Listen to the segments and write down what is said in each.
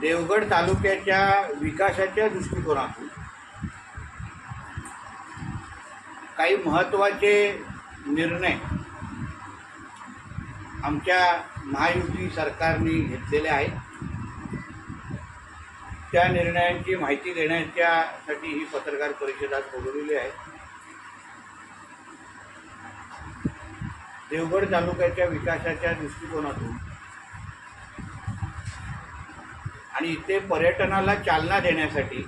देवगड तालुक्याच्या विकासाच्या दृष्टिकोनातून काही महत्त्वाचे निर्णय आमच्या महायुती सरकारने घेतलेले आहेत. त्या निर्णयांची माहिती देण्याच्यासाठी ही पत्रकार परिषद आज बोलवलेली आहे. देवगड तालुक्याच्या विकासाच्या दृष्टिकोनातून आणि इथे पर्यटनाला चालना देण्यासाठी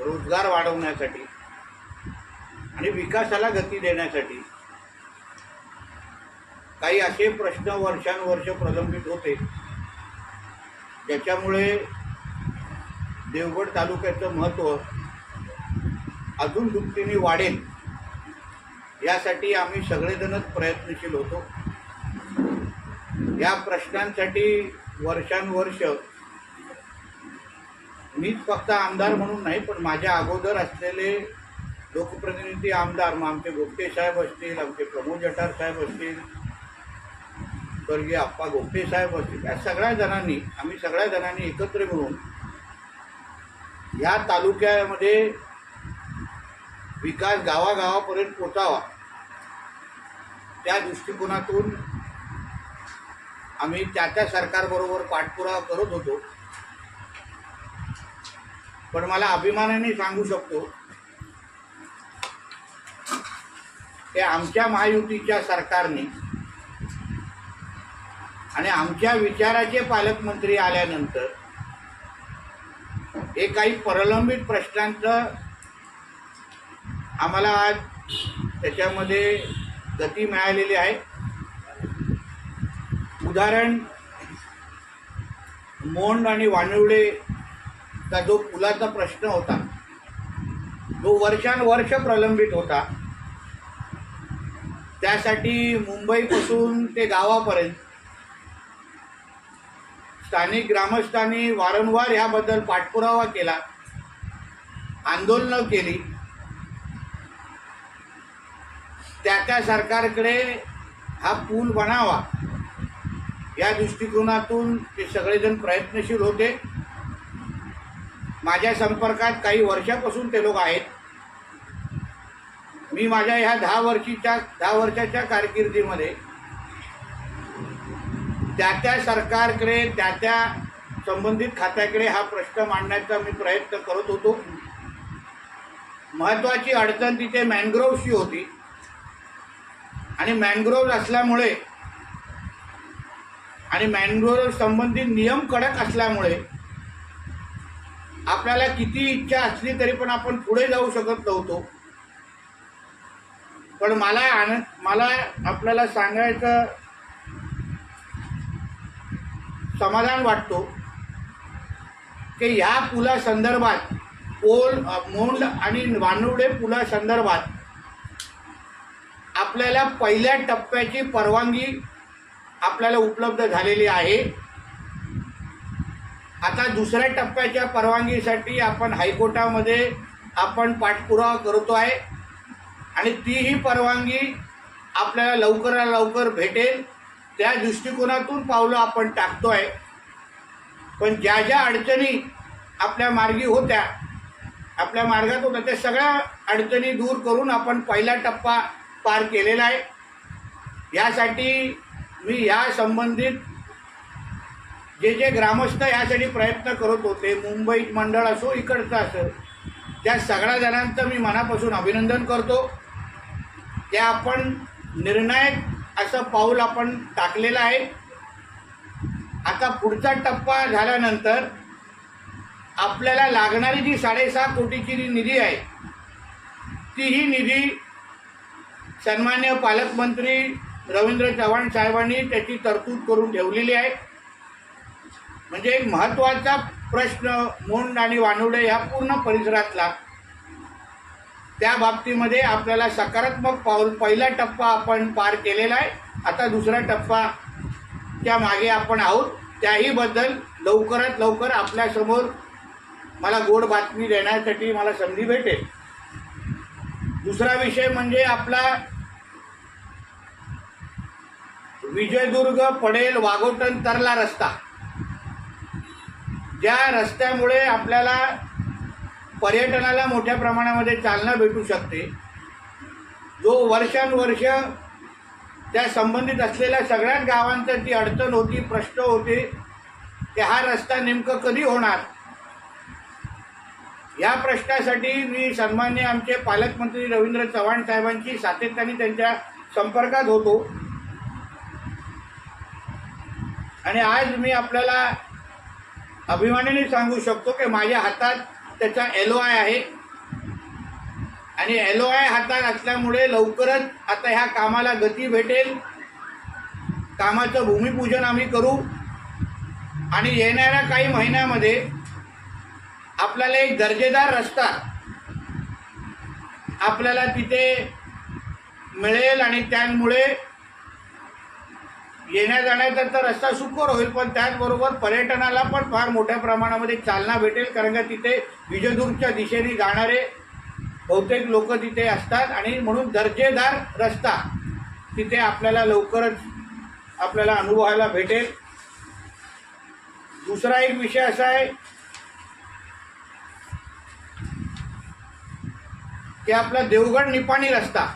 रोजगार वाढवण्यासाठी आणि विकासाला गती देण्यासाठी काही असे प्रश्न वर्षानुवर्ष प्रलंबित होते ज्याच्यामुळे देवगड तालुक्याचं महत्त्व अजून दुपटीने वाढेल यासाठी आम्ही सगळेजणच प्रयत्नशील होतो. या प्रश्नांसाठी वर्षानुवर्ष मीच फक्त आमदार म्हणून नाही पण माझ्या अगोदर असलेले लोकप्रतिनिधी आमदार मग आमचे गोपटे साहेब असतील आमचे प्रमोद जठार साहेब असतील स्वर्गीय आप्पा गोपटे साहेब असतील या सगळ्या जणांनी आम्ही सगळ्या जणांनी एकत्र मिळून या तालुक्यामध्ये विकास गावागावापर्यंत पोचावा. त्या दृष्टिकोनातून आम्ही त्या त्या सरकारबरोबर पाठपुरावा करत होतो. पण मला अभिमानाने सांगू शकतो की आमच्या महायुतीच्या सरकारने आणि आमच्या विचाराचे पालकमंत्री आल्यानंतर हे काही प्रलंबित प्रश्नांचं आम्हाला आज त्याच्यामध्ये गती मिळालेली आहे. उदाहरण मोंड आणि का जो पुलाचा प्रश्न होता तो वर्षानुवर्ष प्रलंबित होता त्यासाठी मुंबईपासून ते गावापर्यंत स्थानिक ग्रामस्थांनी वारंवार ह्याबद्दल पाठपुरावा केला आंदोलनं केली. त्या त्या सरकारकडे हा पूल बनावा या दृष्टिकोनातून ते सगळेजण प्रयत्नशील होते. माझ्या संपर्कात काही वर्षापासून ते लोक आहेत. मी माझ्या ह्या दहा वर्षीच्या दहा वर्षाच्या कारकिर्दीमध्ये त्या त्या सरकारकडे त्या त्या संबंधित खात्याकडे हा प्रश्न मांडण्याचा मी प्रयत्न करत होतो. महत्त्वाची अडचण तिथे मॅनग्रोव्हची होती. आणि मॅनग्रोव्ह असल्यामुळे आणि मॅनग्रोव्ह संबंधित नियम कडक असल्यामुळे आपल्याला किती इच्छा असली तरी पण आपण पुढे जाऊ शकत नव्हतो. पण मला आनंद मला आपल्याला सांगायचं समाधान वाटतो की ह्या पुलासंदर्भात पोल मोंड आणि वानुडे पुलासंदर्भात आपल्याला पहिल्या टप्प्याची परवानगी आपल्याला उपलब्ध झालेली आहे. आता दुसऱ्या टप्प्याच्या परवानगीसाठी आपण हायकोर्टामध्ये आपण पाठपुरावा करतो आहे. आणि तीही परवानगी आपल्याला लवकरात लवकर भेटेल. त्या दृष्टिकोनातून पावलं आपण टाकतो आहे. पण ज्या ज्या अडचणी आपल्या मार्गी होत्या आपल्या मार्गात होत्या त्या सगळ्या अडचणी दूर करून आपण पहिला टप्पा पार केलेला आहे. यासाठी मी या संबंधित जे जे ग्रामस्थ यासाठी प्रयत्न करत होते मुंबई मंडळ असो इकडचं असो त्या सगळ्या जणांचं मी मनापासून अभिनंदन करतो. ते आपण निर्णायक असं पाऊल आपण टाकलेलं आहे. आता पुढचा टप्पा झाल्यानंतर आपल्याला लागणारी जी साडेसहा कोटीची जी निधी आहे तीही निधी सन्मान्य पालकमंत्री रवींद्र चव्हाण साहेबांनी त्याची तरतूद करून ठेवलेली आहे. म्हणजे एक महत्त्वाचा प्रश्न मोंड आणि वानुडे ह्या पूर्ण परिसरातला. त्या बाबतीमध्ये आपल्याला सकारात्मक पाऊल पहिला टप्पा आपण पार केलेला आहे. आता दुसरा टप्पा त्या मागे आपण आहोत. त्याहीबद्दल लवकरात लवकर आपल्यासमोर मला गोड बातमी देण्यासाठी मला संधी भेटेल. दुसरा विषय म्हणजे आपला विजयदुर्ग पडेल वाघोटन तरला रस्ता. ज्या रस्त्यामुळे आपल्याला पर्यटनाला मोठ्या प्रमाणामध्ये चालना भेटू शकते जो वर्षानुवर्ष त्या संबंधित असलेल्या सगळ्याच गावांचं ती अडचण होती प्रश्न होते की हा रस्ता नेमकं कधी होणार? या प्रश्नासाठी मी सन्मान्य आमचे पालकमंत्री रवींद्र चव्हाण साहेबांची सातत्याने त्यांच्या संपर्कात होतो. आणि आज मी आपल्याला अभिमानाने सांगू शकतो की माझ्या हातात त्याचा एलो आय आहे. आणि एलो आय हातात असल्यामुळे लवकरच आता ह्या कामाला गती भेटेल. कामाचं भूमिपूजन आम्ही करू. आणि येणाऱ्या काही महिन्यामध्ये आपल्याला एक दर्जेदार रस्ता आपल्याला तिथे मिळेल आणि त्यामुळे येण्या जाण्याचा तर रस्ता सुखोर होईल पण त्याचबरोबर पर्यटनाला पण फार मोठ्या प्रमाणामध्ये चालना भेटेल कारण का तिथे विजयदुर्गच्या दिशेने जाणारे बहुतेक लोक तिथे असतात. आणि म्हणून दर्जेदार रस्ता तिथे आपल्याला लवकरच आपल्याला अनुभवायला भेटेल. दुसरा एक विषय असा आहे की आपला देवगड निपाणी रस्ता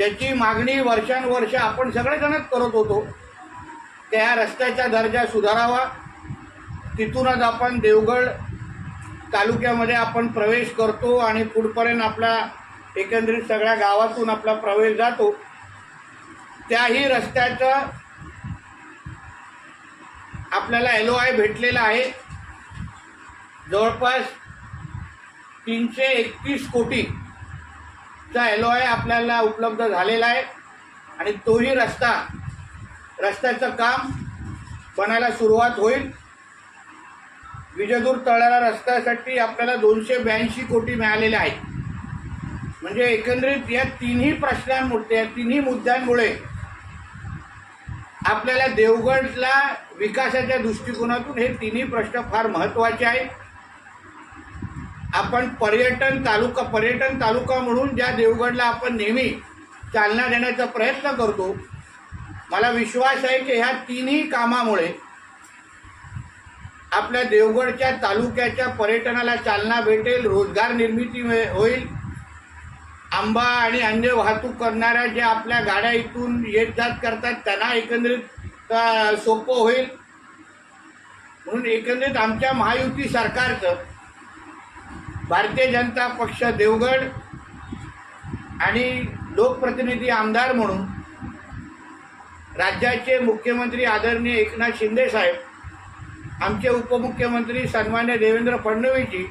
ज्याची मागणी वर्षानुवर्ष आपण सगळेजणच करत होतो त्या रस्त्याचा दर्जा सुधारावा. तिथूनच आपण देवगड तालुक्यामध्ये आपण प्रवेश करतो आणि पुढपर्यंत आपला एकंदरीत सगळ्या गावातून आपला प्रवेश जातो. त्याही रस्त्याचं आपल्याला एल ओ आय भेटलेला आहे. जवळपास तीनशे एकतीस कोटी चा एल आपल्याला उपलब्ध झालेला आहे. आणि तोही रस्ता रस्त्याचं काम बनायला सुरुवात होईल. विजयदूर तळाला रस्त्यासाठी आपल्याला दोनशे ब्याऐंशी कोटी मिळालेले आहेत. म्हणजे एकंदरीत या तिन्ही प्रश्नांमुळे या तिन्ही मुद्द्यांमुळे आपल्याला देवगडला विकासाच्या दृष्टिकोनातून हे तिन्ही प्रश्न फार महत्त्वाचे आहेत. आपण पर्यटन तालुका पर्यटन तालुका म्हणून ज्या देवगडला आपण नेहमी चालना देण्याचा प्रयत्न करतो मला विश्वास आहे की ह्या तिन्ही कामामुळे आपल्या देवगडच्या तालुक्याच्या पर्यटनाला चालना भेटेल रोजगार निर्मिती होईल. आंबा आणि अन्य वाहतूक करणाऱ्या ज्या आपल्या गाड्या इथून येत जात करतात त्यांना एकंदरीत सोपं होईल. म्हणून एकंदरीत आमच्या महायुती सरकारचं भारतीय जनता पक्ष देवगड आणि लोकप्रतिनिधी आमदार म्हणून राज्याचे मुख्यमंत्री आदरणीय एकनाथ शिंदे साहेब आमचे उपमुख्यमंत्री सन्मान्य देवेंद्र फडणवीसजी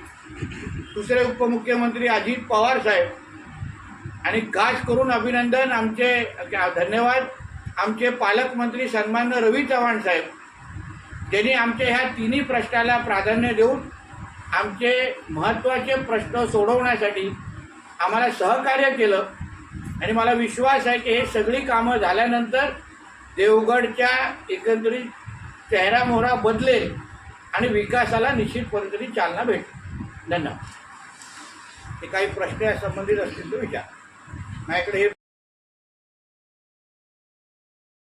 दुसरे उपमुख्यमंत्री अजित पवार साहेब आणि खास करून अभिनंदन आमचे धन्यवाद आमचे पालकमंत्री सन्मान्य रवी चव्हाण साहेब ज्यांनी आमच्या ह्या तिन्ही प्रश्नाला प्राधान्य देऊन आमचे महत्त्वाचे प्रश्न सोडवण्यासाठी आम्हाला सहकार्य केलं. आणि मला विश्वास आहे की हे सगळी कामं झाल्यानंतर देवगडच्या एकंदरीत चेहरा मोहरा बदलेल आणि विकासाला निश्चितपणे चालना भेटेल. धन्यवाद. ते काही प्रश्न या संबंधित असतील तर विचार. माझ्याकडे हे